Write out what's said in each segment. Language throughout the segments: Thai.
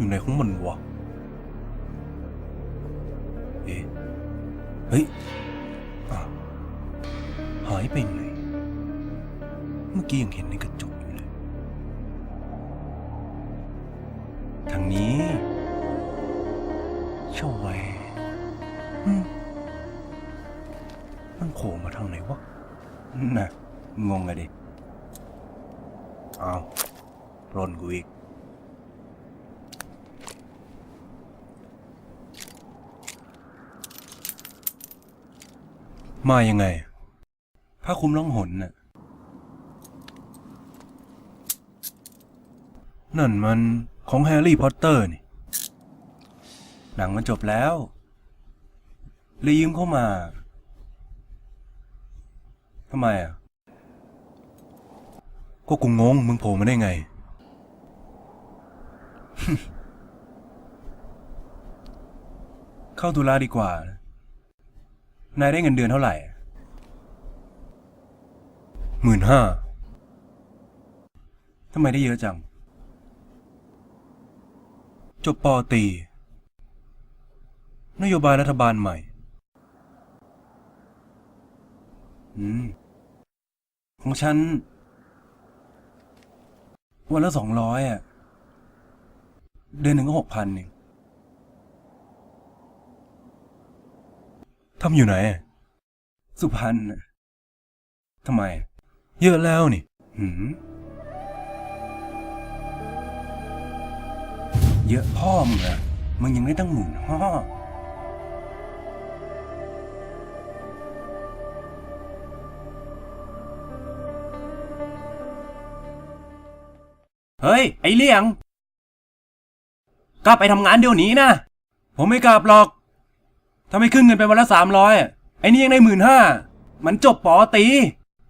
อยู่ไหนของมันวะ เอ๊ะ เฮ้ยหายไปไหน เมื่อกี้ยังเห็นในกระจกอยู่เลย ทางนี้เช่าไว้มันโผล่มาทางไหนวะ น่ะ งงอะดิ เอาวปล้นกูอีก มายังไงผ้าคลุมล่องหนน่ะ นั่นมันของแฮร์รี่พอตเตอร์นี่ หนังมันจบแล้วเลยยืมเข้ามาทำไมอะ ก็กูงงมึงโผล่มาได้ไง เข้าตุลาดีกว่าน นายได้เงินเดือนเท่าไหร่หมื่นห้าทำไมได้เยอะจัง จบปอตี นโยบายรัฐบาลใหม่ อืม ของฉัน วันละสองร้อยอะ เดือนหนึ่งก็หกพันเอง ทำอยู่ไหน สุพรรณทำไม เยอะแล้วนี่หืมเยอะพ่อมึงอะมึงยังได้ตั้งหมื่นห้าเฮ้ย ไอเลี่ยง กลับไปทำงานเดี๋ยวนี้นะ ผมไม่กลับหรอก ถ้าไม่ขึ้นเงินไปวันละสามร้อยไอ้นี่ยังได้หมื่นห้ามันจบปอตรี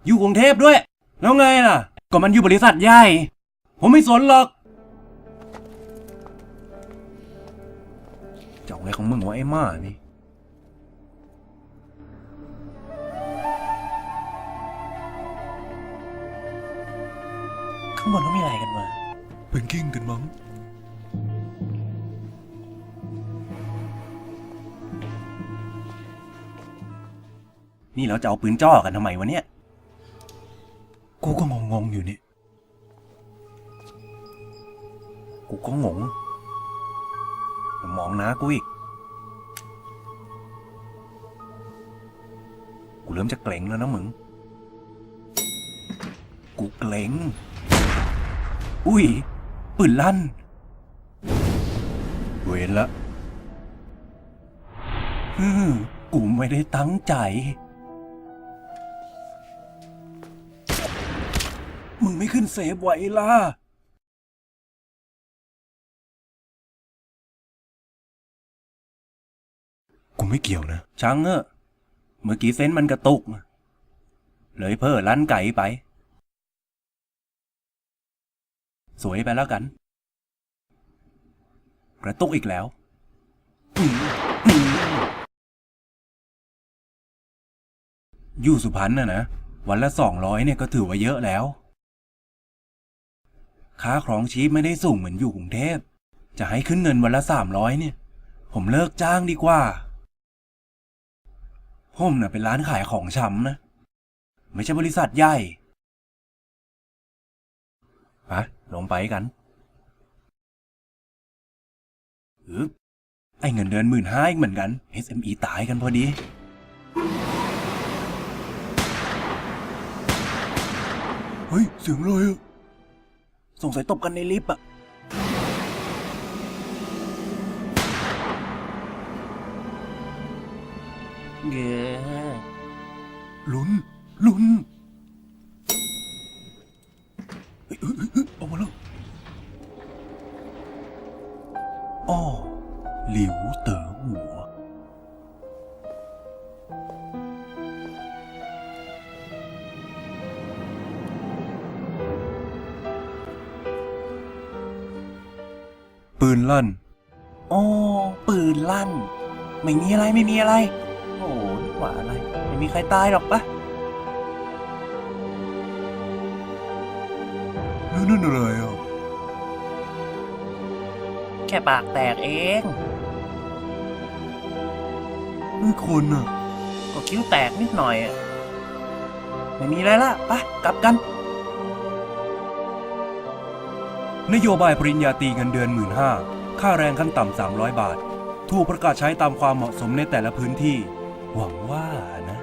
อยู่กรุงเทพด้วย แล้วไงล่ะ ก็มันอยู่บริษัทใหญ่ ผมไม่สนหรอกจะเอาไงของมึงวะไอ้ม่านี่ข้างบนเขามีอะไรกันวะเป็นกิ้งกันมั้ง นี่เราจะเอาปืนจ่อกันทำไมวะเนี่ย กูก็งงงๆอยู่นี่กูก็งงอย่ามองนะกูอีก กูเริ่มจะเกรงแล้วนะมึง กูเกรงอุ้ย ปืนลั่น เวรละฮึ่มกูไม่ได้ตั้งใจ มึงไม่ขึ้นเซฟไว้ล่ะ กูไม่เกี่ยวนะ ช่างเออะเมื่อกี้เซนส์มันกระตุก เลยเพ้อลั่นไก่ไป สวยไปแล้วกัน กระตุกอีกแล้วอื้ออื้ออยู่สุพรรณน่ะนะ วันละสองร้อยเนี่ยก็ถือว่าเยอะแล้ว ค่าครองชีพไม่ได้สูงเหมือนอยู่กรุงเทพ จะให้ขึ้นเงินวันละสามร้อยเนี่ย ผมเลิกจ้างดีกว่า ผมน่ะเป็นร้านขายของชำนะ ไม่ใช่บริษัทใหญ่ไปลงไปกันอึบไอเงินเดือนหมื่นห้าอีกเหมือนกัน SME ตายกันพอดีเฮ้ย เสียงอะไรอะ สงสัยตบกันในลิฟต์อะเย้ลุ้นลุ้น นลั่นอ๋อปืนลั่น ไม่มีอะไรไม่มีอะไร โอ้นี่หว่าอะไร ไม่มีใครตายหรอกปะนั่นนั่นอะไรอะ แค่ปากแตกเองนี่คนอะ ก็คิ้วแตกนิดหน่อยอะไม่มีอะไรละไปกลับกัน นโยบายปริญญาตรีเงินเดือน 1 5ื่นค่าแรงขั้นต่ำ300 บาท ถูกประกาศใช้ตามความเหมาะสมในแต่ละพื้นที่ หวังว่านะ